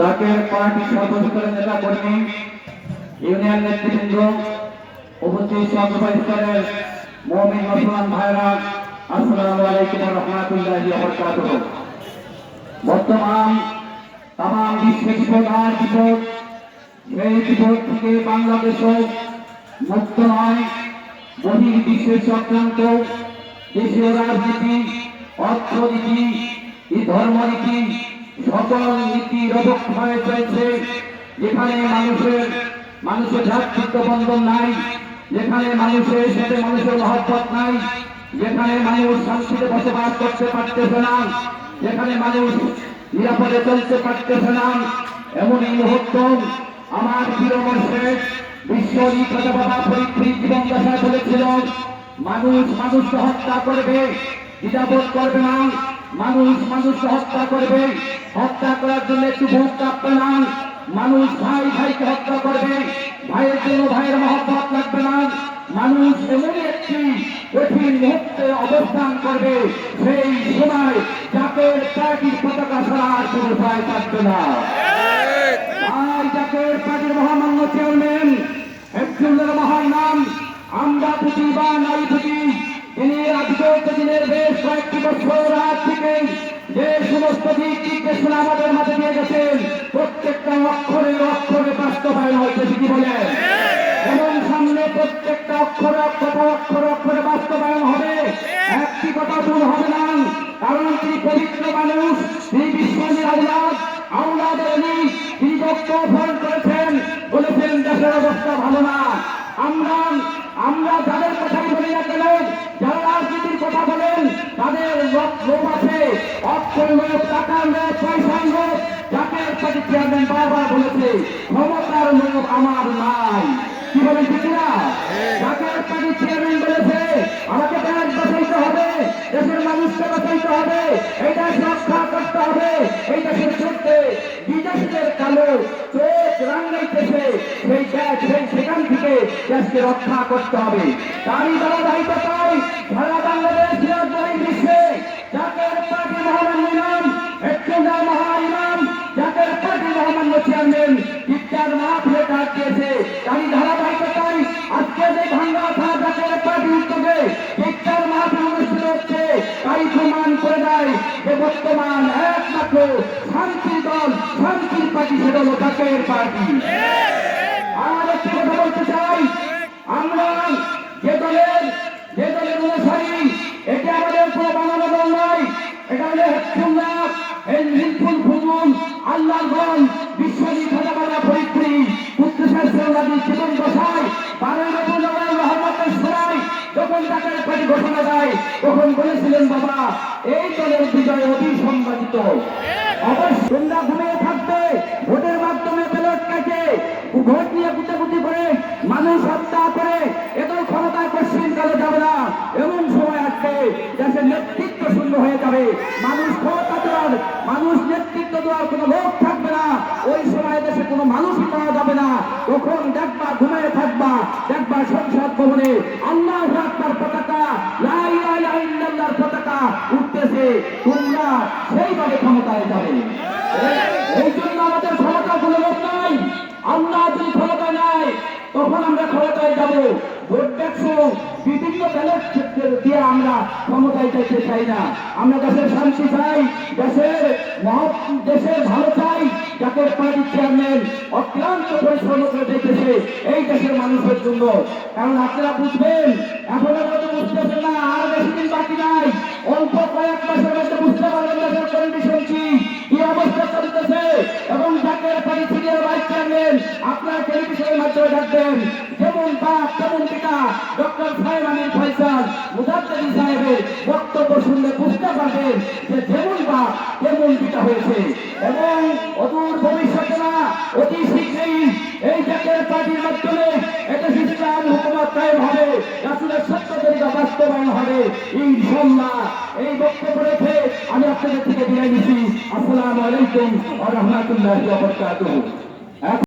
Zaker party সর্বস্তরের নেতা কর্মী, ইউনিয়ন নেতৃবৃন্দ, উপস্থিত সভাপতি স্তরের মমিন মুসলমান ভাইরা, আসসালামু আলাইকুম রহমতুল্লাহি বরকাতুহ। বর্তমান তাম বিশ্বের আর বিপদ সেই বিপদ থেকে বাংলাদেশও মুক্ত নয়। বহির বিশ্বের চক্রান্ত দেশীয় রাজনীতি, অর্থনীতি ধর্মনীতি সকল নীতির অবক্ষয় চলছে। যেখানে মানুষের মানুষের ভ্রাতৃত্ব বন্ধন নাই, যেখানে মানুষের সাথে মানুষের মহব্বত নাই, যেখানে মানুষ শান্তিতে বসবাস করতে পারতেছে না, যেখানে মানুষ নিরাপদে চলতে পারতেছে না। এমন এই মুহূর্ত আমার প্রিয় মর্ষেদ বিশ্ব নিকটবাবা জীবন দশায় বলেছিল, মানুষ মানুষকে হত্যা করবে, দ্বিধাবোধ করবে না মানুষ মানুষকে হত্যা করবে। হত্যা করার জন্য একটু ভোট কাঁপবে না। মানুষ ভাই ভাইকে হত্যা করবে। ভাইয়ের জন্য ভাইয়ের মহব্বত লাগবে না। মানুষ এমনই একটি কঠিন মুহূর্তে অবস্থান করবে, সেই সময় জাতের পার্টির পতাকা ছাড়া আর কোনো উপায় থাকবে না। আর জাতের পার্টির মহামান্য চেয়ারম্যান হেফজুল্লার মহান নাম আমরা বা নাই পুঁজি তিনি বিগত দিনের বেশ কয়েকটি বছর আগ থেকে যে সমস্ত দিক নির্দেশনা আমাদের মাঝে দিয়ে গেছেন, প্রত্যেকটা অক্ষরে অক্ষরে বাস্তবায়ন হয়েছে কি বলেন। এবং সামনে প্রত্যেকটা অক্ষরে অক্ষরে অক্ষরে অক্ষরে বাস্তবায়ন হবে। একটি কথা ভুল হবে না, কারণ তিনি পবিত্র মানুষ, তিনি বিশ্বজির আউলাদ আউলাদের উনি তিনি বক্তব্য করেছেন বলেছেন দেশের অবস্থা ভালো না আমরা আমরা যাদের কথাই বলি না কেন যারা রাজনীতির কথা বলেন তাদের লোক লোক আছে অক্ষর লোক টাকার লোক পয়সার লোক যাকে পার্টি চেয়ারম্যান বারবার বলেছে, ক্ষমতার লোক আমার নাই। কি বলেন ঠিক না যাকে পার্টি চেয়ারম্যান বলেছে, আমাকে ব্যাংক বাঁচাইতে হবে, দেশের মানুষকে বাঁচাইতে হবে দেশ রক্ষা করতে হবে, এই দেশের চলতে বিদেশিদের কালো চোখ রাঙ্গাইতেছে সেই সেই সেখান থেকে দেশকে রক্ষা করতে হবে। তারই দ্বারা যে বর্তমান একমাত্র শান্তির দল শান্তির পার্টি সেটা হলো পার্টি আর একটি কথা বলতে চাই আমরা যে দলের যে দলের অনুসারী এটি আমাদের কোনো বানানো দল নয় এটা হলো হেফুল্লাহ এই নির্ফুল ফুজুল আল্লাহগণ বিশ্বজি খাজাবালা পরিত্রী পুত্রশের সৌরাদি জীবন দশায় বারোই রবুল আউয়াল রহমতের সময় যখন তাকে পার্টি তখন বলেছিলেন, বাবা, এই দলের বিজয় অভিসংবাদিত অবশ্য তোমরা ঘুমিয়ে থাকবে, ভোটের মাধ্যমে ব্যালট কাটে, ভোট নিয়ে গুটাগুটি করে মানুষ হত্যা করে এদের ক্ষমতায় পশ্চিম কালে যাবে না। এমন সময় আসবে দেশের নেতৃত্ব শূন্য হয়ে যাবে। মানুষ ক্ষমতা দেওয়ার মানুষ নেতৃত্ব দেওয়ার কোনো লোক থাকবে না। ওই সময় দেশে কোনো মানুষই পাওয়া যাবে না। তখন দেখবা, ঘুমিয়ে থাকবা, দেখবা সংসদ ভবনে আল্লাহ তোমরা সেইভাবে ক্ষমতায় যাবে। এই জন্য আমাদের ক্ষমতা লোক নাই। আল্লাহ যদি ক্ষমতা নাই তখন আমরা ক্ষমতায় যাব। দেশের মানুষের জন্য। কারণ আপনারা বুঝবেন, এখন হয়তো বুঝতেছেন না, আর বেশি দিন বাকি নাই। অল্প কয়েক মাসের মধ্যে বুঝতে পারবেন দেশের কন্ডিশন কি কি অবস্থা চলতেছে এবং যাকে পার্টি সিনিয়র ভাইস চেয়ারম্যান আপনারা টেলিভিশনের মাধ্যমে দেখবেন যেমন বাপ তেমন পিতা ডক্টর সাহেব আমির ফয়সাল মুজাদ্দেদি সাহেবের বক্তব্য শুনলে বুঝতে পারবেন যে যেমন বাপ তেমন পিতা হয়েছে এবং অদূর ভবিষ্যতে না, অতি হবে। ইনশাল্লাহ এই বক্তব্য রেখে আমি আপনাদের থেকে বিদায় নিচ্ছি। আসসালামু আলাইকুম ওয়া রাহমাতুল্লাহি ওয়া বারাকাতুহু।